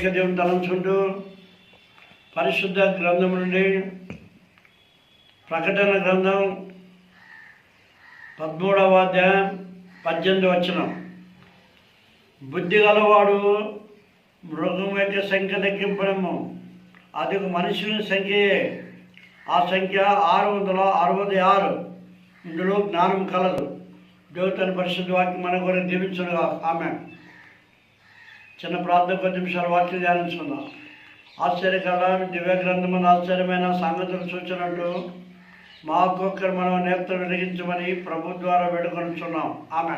త్రేక దేవుని తలంచుకుంటూ పరిశుద్ధ గ్రంథం నుండి ప్రకటన గ్రంథం పదమూడవ అధ్యాయం పద్దెనిమిది వచ్చిన బుద్ధి గలవాడు మృగం యొక్క సంఖ్య లెక్కింపడము అది ఒక మనుషుని సంఖ్యయే. ఆ సంఖ్య ఆరు వందల అరవై ఆరు. ఇందులో జ్ఞానం కలదు. దేవతని పరిశుద్ధ వాక్యం మన కూడా దీవించడుగా ఆమె చిన్న ప్రార్థన పది నిమిషాలు వాక్యం ధ్యానించుకుందాం. ఆశ్చర్యకర దివ్య గ్రంథమున ఆశ్చర్యమైన సంగతులు సూచనట్టు మా ఒక్కొక్కరు మనం నేత్రం వెలిగించమని ప్రభు ద్వారా వేడుకొనుచున్నాం. ఆమె.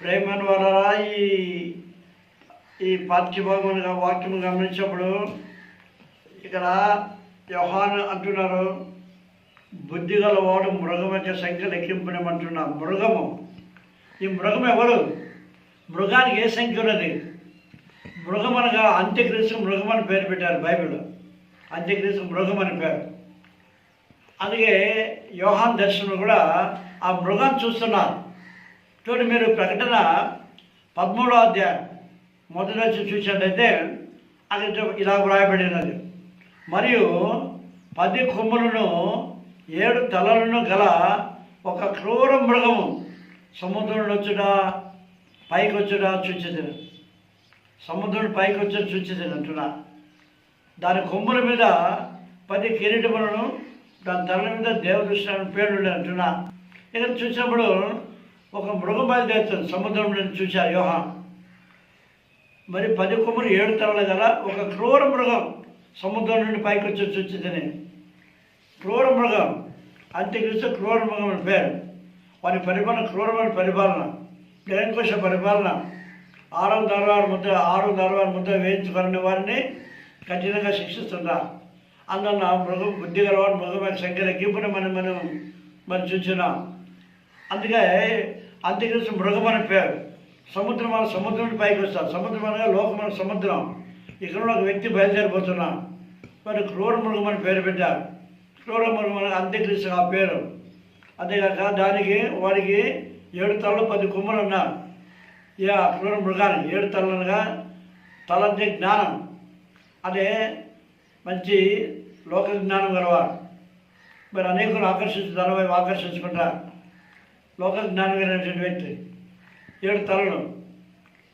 ప్రేమను వలన ఈ ఈ పాఠ్యభాగముగా వాక్యం గమనించినప్పుడు ఇక్కడ యోహాను అంటున్నారు బుద్ధి గలవాడు మృగం యొక్క సంఖ్య లెక్కింపనమంటున్నాం మృగము. ఈ మృగం ఎవరు? మృగానికి ఏ సంఖ్య ఉన్నది మృగం అనగా అంత్యక్రీస్తు మృగం అని పేరు పెట్టారు బైబిల్లో. అంత్యక్రీస్తు మృగం అని పేరు. అలాగే యోహాన్ దర్శనం కూడా ఆ మృగం చూస్తున్నారు. చూడండి మీరు ప్రకటన పదమూడో అధ్యాయం మొదటి నుంచి చూసినట్టయితే అక్కడ ఇలా వ్రాయబడినది. మరియు పది కొమ్ములను ఏడు తలలను గల ఒక క్రూర మృగము సముద్రంలో వచ్చుడా పైకి వచ్చుడా చూచేది సముద్రుడు పైకి వచ్చి చూచేది అంటున్నా. దాని కొమ్ముల మీద పది కిరీటములను దాని తల మీద దేవదృష్టి పేర్లు అంటున్నా. ఇక్కడ చూసినప్పుడు ఒక మృగం బయలుదేరుతుంది సముద్రం నుంచి చూశారు యోహాన్. మరి పది కొమ్ములు ఏడు తలలు గల ఒక క్రూర మృగం సముద్రం నుండి పైకి వచ్చి చూచిందని క్రూర మృగం అంత్యక్రిస్తు క్రూర మృగం అని పేరు. వారి పరిపాలన క్రూరమైన పరిపాలన. నిరంకుశ పరిపాలన ఆరో దర్వారు ముద్ద ఆరో దర్వారు ముద్ద వేయించుకునే వారిని కఠినంగా శిక్షిస్తున్నారు అందున్న మృగం బుద్ధి గలవాడు మృగమైన సంఖ్య లెక్కింపుని మనం మనం మనం చూసినాం అందుకే అంత్యక్రిస్తు మృగం అనే పేరు. సముద్రం మన సముద్రం పైకి వస్తారు సముద్రం అనగా లోకమైన సముద్రం. ఇక్కడ ఒక వ్యక్తి బయలుదేరిపోతున్నాం. మరి క్రూర మృగం అని పేరు పెట్టారు. క్రూర మృగం అనగా అంత్యకృష్ణ ఆ పేరు. అంతేకాక దానికి వాడికి ఏడు తలలు పది కొమ్ములు ఉన్నారు ఏ అక్కడ మృగాలు ఏడు తలలుగా తలంటే జ్ఞానం. అదే మంచి లోక జ్ఞానం గలవారు. మరి అనేకులు ఆకర్షించు ధనవైపు ఆకర్షించుకుంటారు. లోక జ్ఞానం కలిగినటువంటి వ్యక్తి. ఏడు తలలు.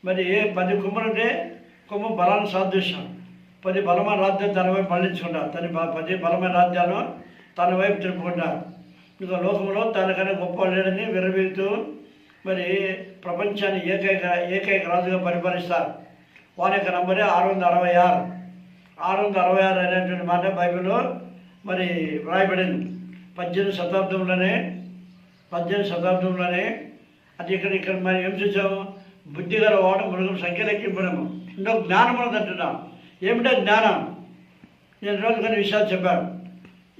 మరి ఏ పది కొమ్ములంటే కొమ్ము బలాన్ని సాదృశ్యం. పది బలమైన రాజ్యాలు తన వైపు మళ్ళించుకుంటారు తన బ- పది బలమైన రాజ్యాలు తన వైపు తిరుపుకుంటారు ఇక లోకంలో తనకనే గొప్ప లేడని విరవీతూ మరి ప్రపంచాన్ని ఏకైక ఏకైక రాజుగా పరిపాలిస్తారు. వారి యొక్క నంబరే ఆరు వందల అరవై ఆరు ఆరు వందల అరవై ఆరు అనేటువంటి మాట బైబిల్లో మరి వ్రాయబడింది. పద్దెనిమిది శతాబ్దంలోనే పద్దెనిమిది శతాబ్దంలోనే అది ఇక్కడ ఇక్కడ మరి ఏం చూసాము? బుద్ధి గల వాడు మృగం సంఖ్య లెక్కింపడము. ఇంకో జ్ఞానం ఉన్నది అంటున్నాం ఏమిటో జ్ఞానం? నేను రోజు కొన్ని విషయాలు చెప్పాను.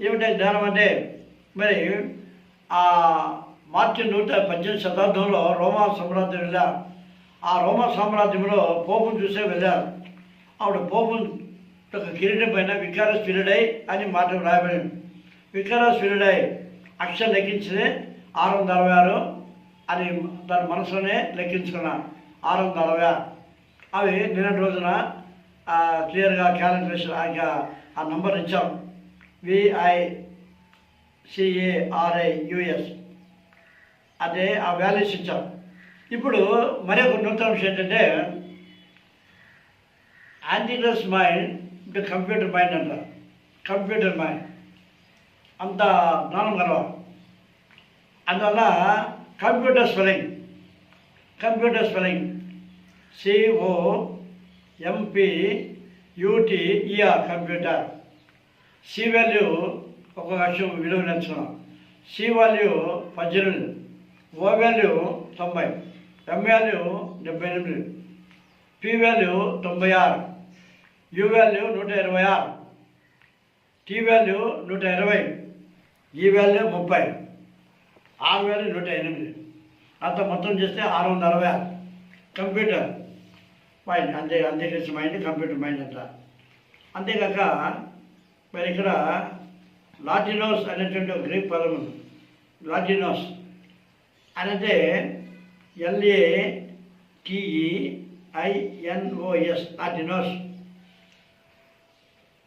ఏమిటో జ్ఞానం అంటే మరి ఆ మార్చి నూట పద్దెనిమిది శతాబ్దంలో రోమా సామ్రాజ్యం వెళ్ళారు ఆ రోమా సామ్రాజ్యంలో పోపును చూసే వెళ్ళారు ఆవిడ పోపు ఒక కిరీటం పైన వికారస్వీరుడై అని మాట రాయబడింది. వికారస్వీరుడై పిల్లడై అక్షరం ఆరు వందల అరవై ఆరు అని తన మనసులోనే లెక్కించుకున్నాను ఆరు వందల అరవై ఆరు. అవి నిన్నటి రోజున క్లియర్గా క్యాలెండర్ ఆ నంబర్ ఇచ్చాం. విఐ సిఏఆర్ఐ యుఎస్ అదే ఆ వాల్యూస్ ఇచ్చాం ఇప్పుడు మరి ఒక నూతన విషయం ఏంటంటే యాంటీనస్ మైండ్ అంటే కంప్యూటర్ మైండ్ అంటారు కంప్యూటర్ మైండ్ అంత జ్ఞానం కలవాలి అందువల్ల computer spelling computer spelling C O M P U T E R computer C value ఒక లక్షం విలువ నేర్చుకున్నాం సి వాల్యూ పద్దెనిమిది ఓ వాల్యూ తొంభై ఎం వాల్యూ డెబ్బై ఎనిమిది పి వాల్యూ తొంభై ఆరు యు వాల్యూ నూట ఇరవై ఆరు టీ వాల్యూ నూట ఇరవై ఈ వాల్యూ ముప్పై ఆరు వాల్యూ నూట ఎనిమిది. అంత మొత్తం చేస్తే ఆరు వందల అరవై ఆరు కంప్యూటర్ మైండ్ అంతే అంతే మైండ్ కంప్యూటర్ మైండ్ అంట అంతేకాక మరి ఇక్కడ లాటినోస్ అనేటువంటి ఒక గ్రీక్ పదం ఉంది. లాటినోస్ అనేది L A T E I N O S Latinos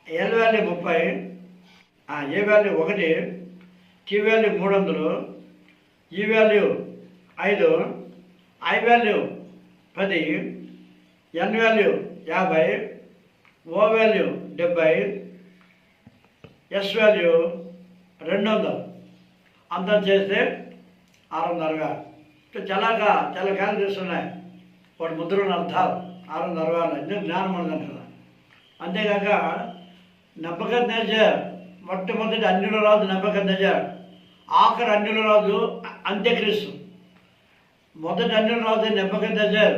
L value ముప్పై ఏ వాల్యూ ఒకటి టీ వాల్యూ మూడు వందలు ఈ వాల్యూ ఐదు ఐ వాల్యూ పది ఎన్ వాల్యూ యాభై ఓ వాల్యూ డెబ్బై ఎస్ వాల్యూ రెండు వందలు అంతం చేస్తే ఆరు వందల అరవై ఆరు చాలా క్యాలరీస్ ఉన్నాయి వాటి ముద్రలు అర్థాలు ఆరు వందల అరవై ఆరు ఇది జ్ఞానం అంతేకాక నమ్మకం నేజర్ మొట్టమొదటి అన్యుల రాజు నెప్పకం నేజర్ ఆఖరి అన్యుల రాజు అంత్యక్రీస్తు. మొదటి అన్యుల రాజు నెప్పకం నేజర్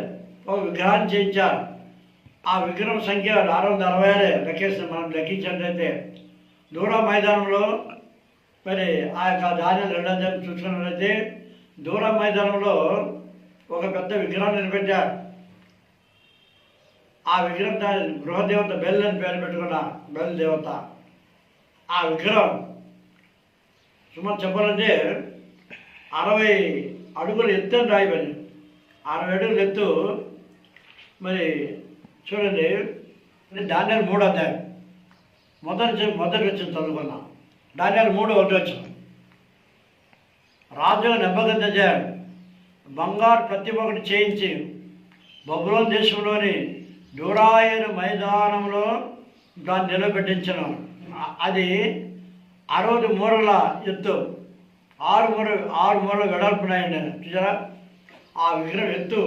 ఒక విగ్రహాన్ని చేయించారు. ఆ విగ్రహం సంఖ్య ఆరు వందల అరవై ఆరే లెక్కేస్తాం మనం లెక్కించినట్లయితే దూరా మైదానంలో మరి ఆ యొక్క ధాన్యం రెండో చూసుకున్నట్లయితే దూరం మైదానంలో ఒక పెద్ద విగ్రహాన్ని నిలబెట్టారు. ఆ విగ్రహం దాని గృహదేవత బెల్ అని పేరు పెట్టుకున్నారు బెల్ దేవత. ఆ విగ్రహం సుమారు చెప్పాలంటే అరవై అడుగులు ఎత్తు అని రాయబడి అరవై అడుగులు ఎత్తు మరి చూడండి ఇది ధాన్యాలు అధ్యాయం. మొదటి మొదటి వచ్చింది చదువుకున్నాం ధాన్యాలు మూడు ఒకటి వచ్చింది రాజు నెబ్బగద్దాడు బంగారు ప్రతి ఒక్కటి చేయించి బబులోన్ దేశంలోని దూరాయన మైదానంలో దాన్ని నిలబెట్టించను అది అరవై మూరల ఎత్తు. ఆరు మూర ఆరు మూరల వెడల్పునాయండి చూసారా ఆ విగ్రహం ఎత్తు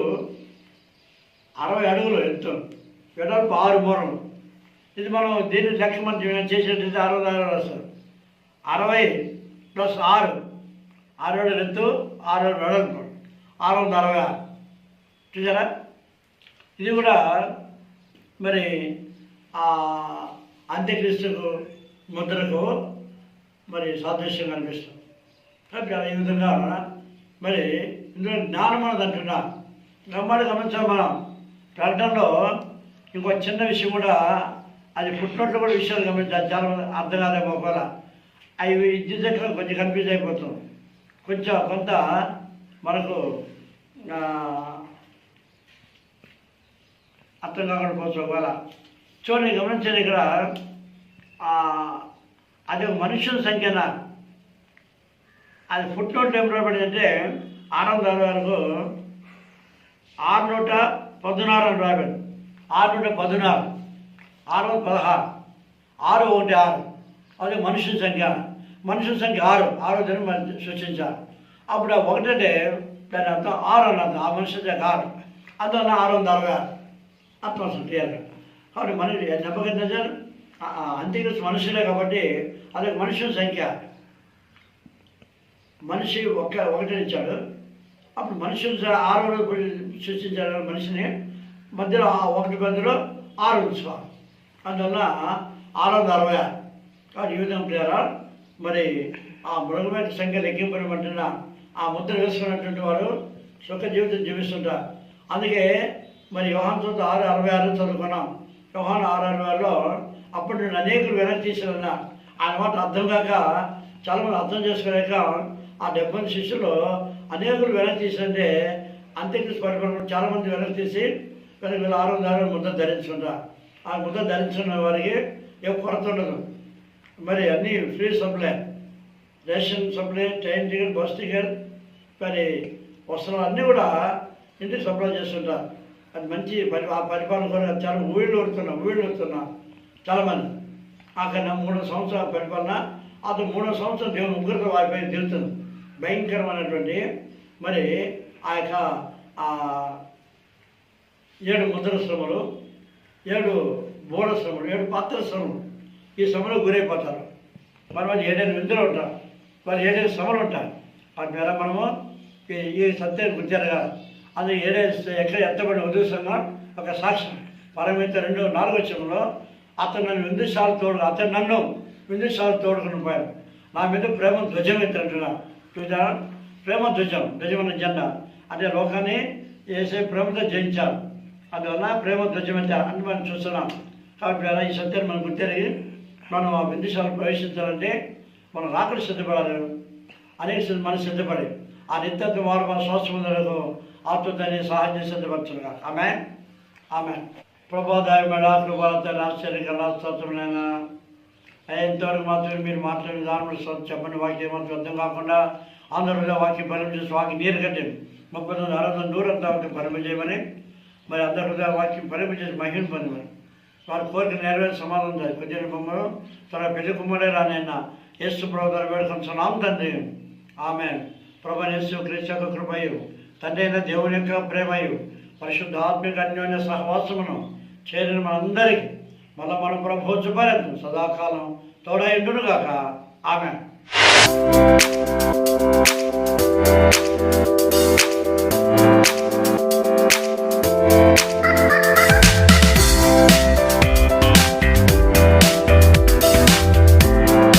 అరవై అడుగులు ఎత్తు. వెడల్పు ఆరు మూరలు. ఇది మనం దీన్ని లెక్క చేసినట్టు అరవై ఆరు రాస్తారు అరవై ప్లస్ ఆరు. ఆరు ఏడు ఆరు ఏడు ఆరు వందల అరవై ఆరు. చూసారా? ఇది కూడా మరి అంత్యక్రీస్తుకు ముద్రకు మరి సాదృశ్యంగా అనిపిస్తుంది. ఈ విధంగా మరి ఇందులో జ్ఞానం అన్నది అంటున్నా. గమ్మాడి గమనించాలి మనం ప్రకటనలో ఇంకో చిన్న విషయం కూడా అది పుట్టినట్లు కూడా విషయాలు గమనించాలి చాలా అర్థం కాలేమో ఒకవేళ. అవి ఇది దగ్గర కొంచెం కన్ఫ్యూజ్ అయిపోతాం. కొంచెం కొంత మనకు అర్థం కాకుండా పోవచ్చు ఒకవేళ. చూడండి గమనించండి ఇక్కడ అది మనుషుల సంఖ్యన అది ఫుట్ ఏం రాబడిందంటే ఆరు వందల అరవై వరకు ఆరు నూట పద్నాలుగు అని రాబడి ఆరు నూట పద్నాలుగు. ఆరు వందల పదహారు. ఆరు ఒకటి ఆరు. అది మనుషుల సంఖ్య. మనుషుల సంఖ్య ఆరు. ఆరో దినం సృష్టించారు. అప్పుడు ఆ ఒకటంటే దాని అర్థం ఆరు అని అర్థం. ఆ మనుషుల సంఖ్య ఆరు అందువల్ల ఆరు వందల అరవై ఆరు. అర్థం వస్తుంది క్లియర్గా. కాబట్టి మనిషి నెప్పగద్ద అంత్యకృష్ణ మనుషులే కాబట్టి అదొక మనుషుల సంఖ్య. మనిషి ఒక్క ఒకటే ఇచ్చాడు. అప్పుడు మనుషులు ఆరు సృష్టించాడు మనిషిని. మధ్యలో ఒకటి మధ్యలో ఆరు స్వామి. అందువల్ల ఆరు వందల అరవై ఆరు కాబట్టి ఈ విధంగా ప్రియారా మరి ఆ మృగమైన సంఖ్య లెక్కింపడమంటున్న ఆ ముద్ర వేసుకున్నటువంటి వారు సుఖ జీవితం జీవిస్తుంటారు. అందుకే మరి యోహాన్ చదువు ఆరు అరవై ఆరు చదువుకున్నాం. యోహాన్ ఆరు అరవై ఆరులో అప్పుడు నేను అనేకులు వెనక్కి తీసుకున్నారు ఆయన మాట అర్థం కాక చాలామంది అర్థం చేసుకోలేక ఆ డెబ్బై శిష్యులు అనేకులు వెనక్కి తీసింటే అంత్యకృష్ణ పరిపాలన చాలామంది వెనక్కి తీసి వెనక్కి ఆరు వందల ముద్ర ధరించుకుంటారు. ఆ ముద్ద ధరించిన వారికి ఏ కొరత ఉండదు. మరి అన్నీ free supply ration supply train ticket bus ticket మరి వస్త్రాలు అన్నీ కూడా ఇంటికి సప్లై చేస్తుంటారు అది మంచి పరి ఆ పరిపాలన కూడా చాలా ఊళ్ళు ఊరుతున్నాం ఊళ్ళు ఊరుతున్నాం చాలామంది అక్కడ మూడు సంవత్సరాల పరిపాలన అతను మూడో సంవత్సరం దేవుని ఉగ్రత వారిపై దిగుతుంది భయంకరమైనటువంటి మరి ఆ యొక్క ఏడు ముద్ర శ్రమలు ఏడు బోడ శ్రమలు ఏడు పాత్ర శ్రమలు ఈ శ్రమలో గురైపోతారు. మరి వాళ్ళు ఏదైనా విందులు ఉంటారు వాళ్ళు ఏదైనా శ్రమలు ఉంటారు. వాటి మీద మనము ఈ ఈ సత్యాన్ని గుర్తిరగా అది ఏదైతే ఎక్కడ ఎత్తబడి ఉద్దేశంగా ఒక సాక్ష్యం. పరమైతే రెండు నాలుగో వచ్చంలో అతను నన్ను విందుసార్లు తోడు అతను నన్ను విందుసార్లు తోడుకుని పోయాడు. నా మీద ప్రేమ ధ్వజం ఎత్తంటున్నా చూసా ప్రేమ ధ్వజం ధ్వజమైన జెండా. అంటే లోకాన్ని వేసే ప్రేమతో జయించారు అందువల్ల ప్రేమ ధ్వజం ఎత్తారు అని మనం చూస్తున్నాం. కాబట్టి అలా ఈ సత్యాన్ని మనం గుర్తెరిగి మనం ఆ విందుశాలను ప్రవేశించాలంటే మనం రాకడ సిద్ధపడాలి. అనేక మనం సిద్ధపడి ఆ నిత్యత్వం వారు మన శ్వాసములకు ఆత్మతని సహాయం చేసి సిద్ధపరచుగా ఆమె ఆమె ప్రభోదాయ ఆశ్చర్యంగా ఆశ్చర్యకర స్తోత్రమైన ఎంతవరకు మాత్రమే మీరు మాట్లాడిన దాని చెప్పండి. వాక్యం మాత్రం అర్థం కాకుండా అందరిలో వాక్యం పరిమితి చేసి వాకి నీరు కట్టండి ముప్పై తొమ్మిది అరవై నూరంతా వాక్యం పరిమితి చేయమని. మరి అందరిలో వాక్యం పరిమితి చేసి మహిళ పొందమని. వారి కోరిక నెరవేరు సమాధానం చేయాలి పెద్ద బొమ్మలు త్వర పెళ్ళి కుమ్మరే రానైనా యేసు ప్రభుత్వ వేడుకొంచున్నాం తండ్రి. ఆమె ప్రభు యేసు క్రీస్తు యొక్క కృపయు తండ్రి అయిన దేవుని యొక్క ప్రేమయు పరిశుద్ధ ఆత్మిక అన్యోన్య సహవాసమును చేరిన మనందరికీ మళ్ళా మన ప్రభు చూపలేదు సదాకాలం తోడైండును గాక ఆమె